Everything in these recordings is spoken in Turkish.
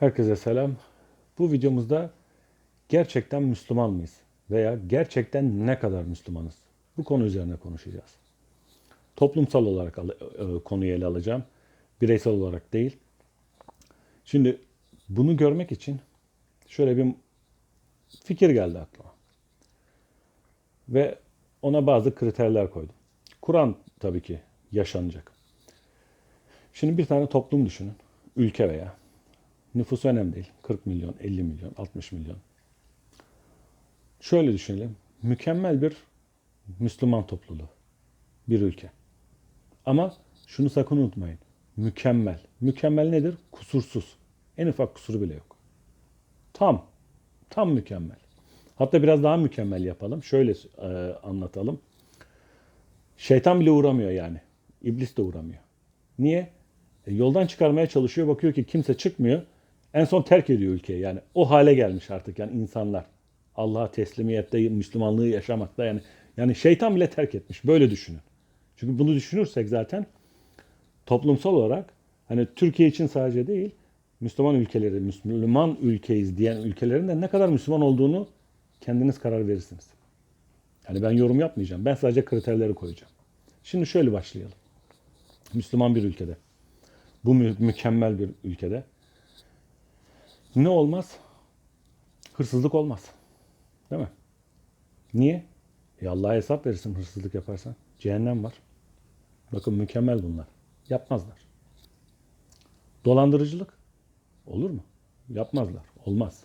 Herkese selam. Bu videomuzda gerçekten Müslüman mıyız? Veya gerçekten ne kadar Müslümanız? Bu konu üzerine konuşacağız. Toplumsal olarak e, konuyu ele alacağım. Bireysel olarak değil. Şimdi bunu görmek için şöyle bir fikir geldi aklıma. Ve ona bazı kriterler koydum. Kur'an tabii ki yaşanacak. Şimdi bir tane toplum düşünün. Ülke veya Nüfusu önemli değil. 40 milyon, 50 milyon, 60 milyon. Şöyle düşünelim. Mükemmel bir Müslüman topluluğu. Bir ülke. Ama şunu sakın unutmayın. Mükemmel. Mükemmel nedir? Kusursuz. En ufak kusuru bile yok. Tam. Tam mükemmel. Hatta biraz daha mükemmel yapalım. Şöyle e, anlatalım. Şeytan bile uğramıyor yani. İblis de uğramıyor. Niye? E, yoldan çıkarmaya çalışıyor. Bakıyor ki kimse çıkmıyor. En son terk ediyor ülkeyi. Yani o hale gelmiş artık yani insanlar. Allah'a teslimiyette, Müslümanlığı yaşamakta yani yani şeytan bile terk etmiş. Böyle düşünün. Çünkü bunu düşünürsek zaten toplumsal olarak hani Türkiye için sadece değil Müslüman ülkeleri, Müslüman ülkeyiz diyen ülkelerin de ne kadar Müslüman olduğunu kendiniz karar verirsiniz. Yani ben yorum yapmayacağım. Ben sadece kriterleri koyacağım. Şimdi şöyle başlayalım. Müslüman bir ülkede. Bu mü- mükemmel bir ülkede. Ne olmaz? Hırsızlık olmaz. Değil mi? Niye? E Allah'a hesap verirsin hırsızlık yaparsan. Cehennem var. Bakın mükemmel bunlar. Yapmazlar. Dolandırıcılık olur mu? Yapmazlar. Olmaz.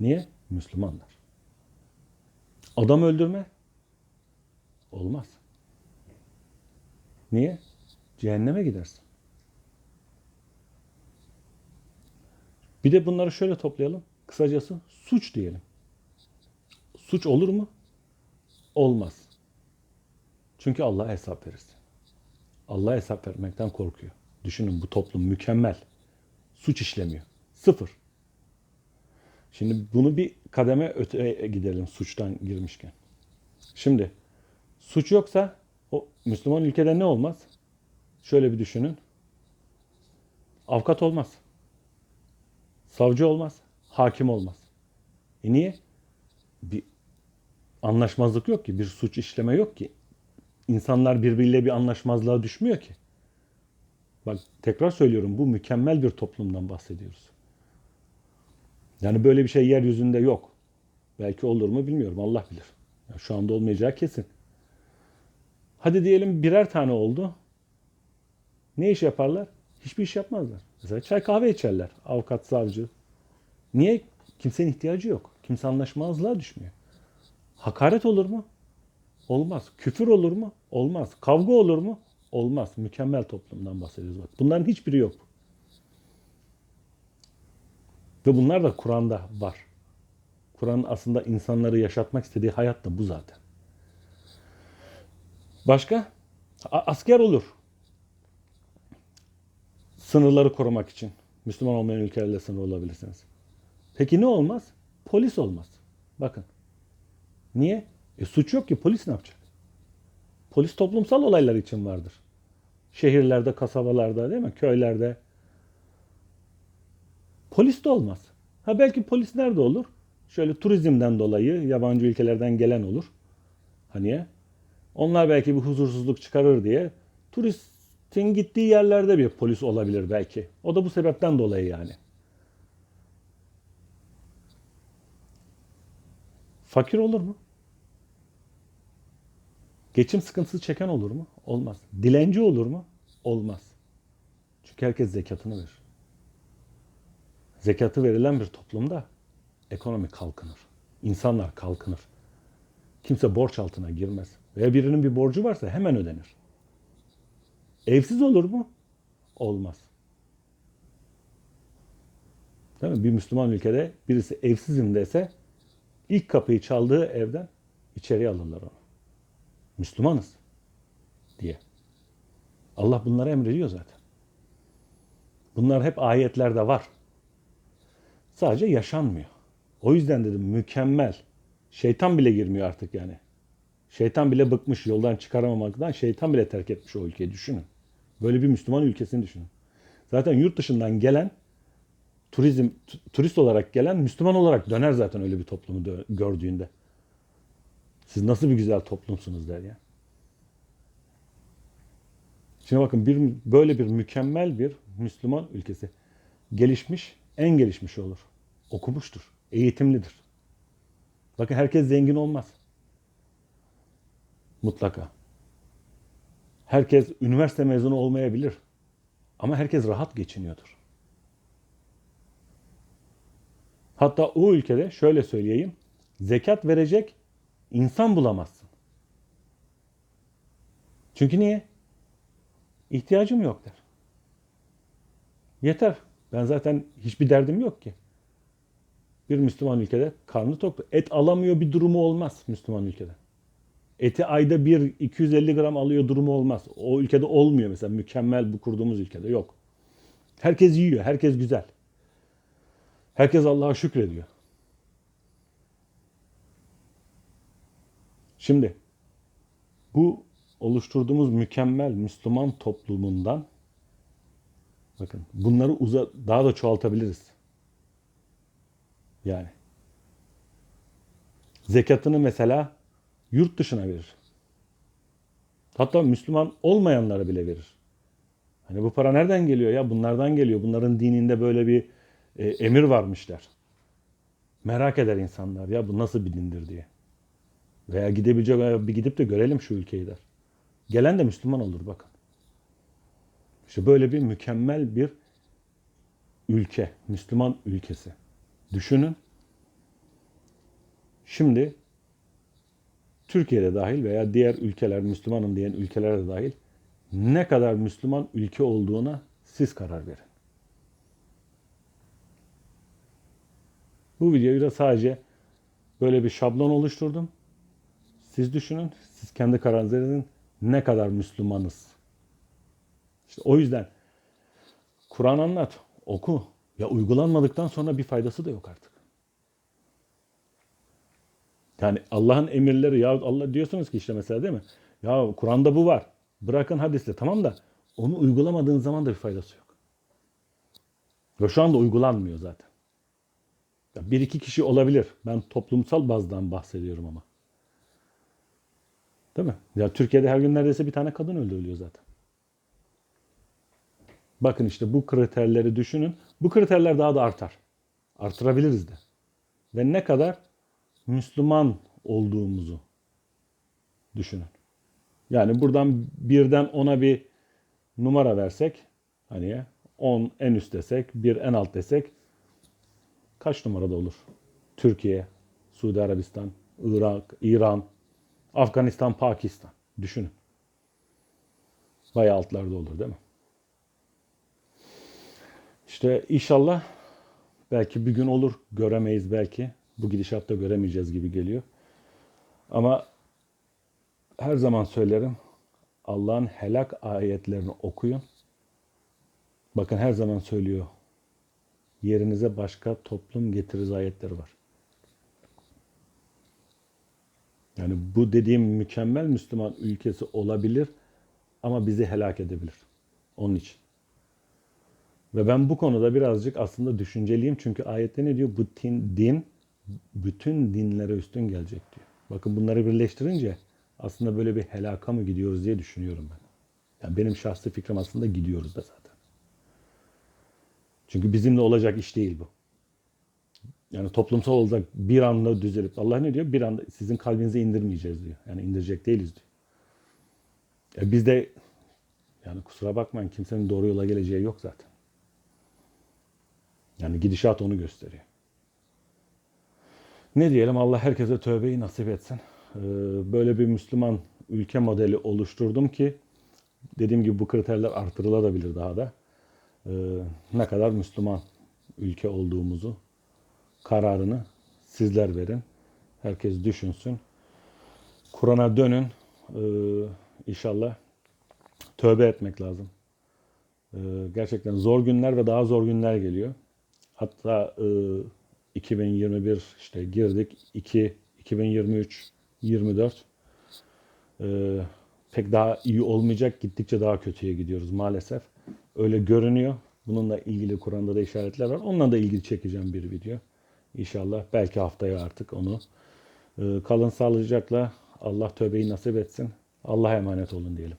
Niye? Müslümanlar. Adam öldürme olmaz. Niye? Cehenneme gidersin. Bir de bunları şöyle toplayalım. Kısacası suç diyelim. Suç olur mu? Olmaz. Çünkü Allah'a hesap verirsin. Allah'a hesap vermekten korkuyor. Düşünün bu toplum mükemmel. Suç işlemiyor. Sıfır. Şimdi bunu bir kademe öteye gidelim suçtan girmişken. Şimdi suç yoksa o Müslüman ülkede ne olmaz? Şöyle bir düşünün. Avukat olmaz. Savcı olmaz. Hakim olmaz. E niye? Bir anlaşmazlık yok ki. Bir suç işleme yok ki. İnsanlar birbiriyle bir anlaşmazlığa düşmüyor ki. Bak tekrar söylüyorum bu mükemmel bir toplumdan bahsediyoruz. Yani böyle bir şey yeryüzünde yok. Belki olur mu bilmiyorum. Allah bilir. Ya şu anda olmayacağı kesin. Hadi diyelim birer tane oldu. Ne iş yaparlar? Hiçbir iş yapmazlar. Mesela çay kahve içerler. Avukat, savcı. Niye? Kimsenin ihtiyacı yok. Kimse anlaşmazlığa düşmüyor. Hakaret olur mu? Olmaz. Küfür olur mu? Olmaz. Kavga olur mu? Olmaz. Mükemmel toplumdan bahsediyoruz. Bak. Bunların hiçbiri yok. Ve bunlar da Kur'an'da var. Kur'an aslında insanları yaşatmak istediği hayat da bu zaten. Başka? A- asker olur. Sınırları korumak için. Müslüman olmayan ülkelerle sınır olabilirsiniz. Peki ne olmaz? Polis olmaz. Bakın. Niye? E suç yok ki polis ne yapacak? Polis toplumsal olaylar için vardır. Şehirlerde, kasabalarda değil mi? Köylerde. Polis de olmaz. Ha belki polis nerede olur? Şöyle turizmden dolayı yabancı ülkelerden gelen olur. Hani onlar belki bir huzursuzluk çıkarır diye turistin gittiği yerlerde bir polis olabilir belki. O da bu sebepten dolayı yani. Fakir olur mu? Geçim sıkıntısı çeken olur mu? Olmaz. Dilenci olur mu? Olmaz. Çünkü herkes zekatını verir. Zekatı verilen bir toplumda ekonomi kalkınır. İnsanlar kalkınır. Kimse borç altına girmez. Veya birinin bir borcu varsa hemen ödenir. Evsiz olur mu? Olmaz. Değil mi? Bir Müslüman ülkede birisi evsizim dese ilk kapıyı çaldığı evden içeriye alırlar onu. Müslümanız diye. Allah bunları emrediyor zaten. Bunlar hep ayetlerde var. Sadece yaşanmıyor. O yüzden dedim mükemmel. Şeytan bile girmiyor artık yani. Şeytan bile bıkmış yoldan çıkaramamaktan şeytan bile terk etmiş o ülkeyi düşünün. Böyle bir Müslüman ülkesini düşünün. Zaten yurt dışından gelen turizm tu- turist olarak gelen Müslüman olarak döner zaten öyle bir toplumu gördüğünde. Siz nasıl bir güzel toplumsunuz der ya. Şimdi bakın bir böyle bir mükemmel bir Müslüman ülkesi gelişmiş, en gelişmiş olur. Okumuştur, eğitimlidir. Bakın herkes zengin olmaz. Mutlaka. Herkes üniversite mezunu olmayabilir. Ama herkes rahat geçiniyordur. Hatta o ülkede şöyle söyleyeyim. Zekat verecek insan bulamazsın. Çünkü niye? İhtiyacım yok der. Yeter. Ben zaten hiçbir derdim yok ki. Bir Müslüman ülkede karnı tok. Et alamıyor bir durumu olmaz Müslüman ülkede. Eti ayda bir 250 gram alıyor durumu olmaz. O ülkede olmuyor mesela mükemmel bu kurduğumuz ülkede yok. Herkes yiyor, herkes güzel. Herkes Allah'a şükrediyor. Şimdi bu oluşturduğumuz mükemmel Müslüman toplumundan bakın bunları uza, daha da çoğaltabiliriz. Yani zekatını mesela yurt dışına verir. Hatta Müslüman olmayanlara bile verir. Hani bu para nereden geliyor ya? Bunlardan geliyor. Bunların dininde böyle bir e, emir varmış der. Merak eder insanlar ya bu nasıl bir dindir diye. Veya gidebilecek veya bir gidip de görelim şu ülkeyi der. Gelen de Müslüman olur bakın. İşte böyle bir mükemmel bir ülke, Müslüman ülkesi. Düşünün. Şimdi Türkiye'de dahil veya diğer ülkeler, Müslümanım diyen ülkeler de dahil ne kadar Müslüman ülke olduğuna siz karar verin. Bu videoyu da sadece böyle bir şablon oluşturdum. Siz düşünün, siz kendi kararınızı verin ne kadar Müslümanız. İşte o yüzden Kur'an anlat, oku. Ya uygulanmadıktan sonra bir faydası da yok artık. Yani Allah'ın emirleri ya Allah diyorsunuz ki işte mesela değil mi? Ya Kur'an'da bu var. Bırakın hadiste tamam da onu uygulamadığın zaman da bir faydası yok. Ve şu anda uygulanmıyor zaten. Ya bir iki kişi olabilir. Ben toplumsal bazdan bahsediyorum ama. Değil mi? Ya Türkiye'de her gün neredeyse bir tane kadın öldürülüyor zaten. Bakın işte bu kriterleri düşünün. Bu kriterler daha da artar. Artırabiliriz de. Ve ne kadar Müslüman olduğumuzu düşünün. Yani buradan birden ona bir numara versek hani 10 en üst desek, bir en alt desek kaç numarada olur? Türkiye, Suudi Arabistan, Irak, İran, Afganistan, Pakistan. Düşünün. Bayağı altlarda olur değil mi? İşte inşallah belki bir gün olur. Göremeyiz belki. Bu gidişatta göremeyeceğiz gibi geliyor. Ama her zaman söylerim. Allah'ın helak ayetlerini okuyun. Bakın her zaman söylüyor. Yerinize başka toplum getiririz ayetleri var. Yani bu dediğim mükemmel Müslüman ülkesi olabilir ama bizi helak edebilir. Onun için. Ve ben bu konuda birazcık aslında düşünceliyim. Çünkü ayette ne diyor? Bu din, din bütün dinlere üstün gelecek diyor. Bakın bunları birleştirince aslında böyle bir helaka mı gidiyoruz diye düşünüyorum ben. Yani benim şahsi fikrim aslında gidiyoruz da zaten. Çünkü bizimle olacak iş değil bu. Yani toplumsal olarak bir anda düzelip Allah ne diyor? Bir anda sizin kalbinize indirmeyeceğiz diyor. Yani indirecek değiliz diyor. E biz de yani kusura bakmayın kimsenin doğru yola geleceği yok zaten. Yani gidişat onu gösteriyor. Ne diyelim Allah herkese tövbeyi nasip etsin. Ee, Böyle bir Müslüman ülke modeli oluşturdum ki dediğim gibi bu kriterler artırılabilir daha da. Ee, Ne kadar Müslüman ülke olduğumuzu kararını sizler verin. Herkes düşünsün. Kur'an'a dönün. Ee, İnşallah tövbe etmek lazım. Gerçekten zor günler ve daha zor günler geliyor. Hatta e, 2021 işte girdik 2 2023 24 e, pek daha iyi olmayacak gittikçe daha kötüye gidiyoruz maalesef. Öyle görünüyor. Bununla ilgili Kur'an'da da işaretler var. Onunla da ilgili çekeceğim bir video. İnşallah belki haftaya artık onu. Ee, Kalın sağlıcakla. Allah tövbeyi nasip etsin. Allah'a emanet olun diyelim.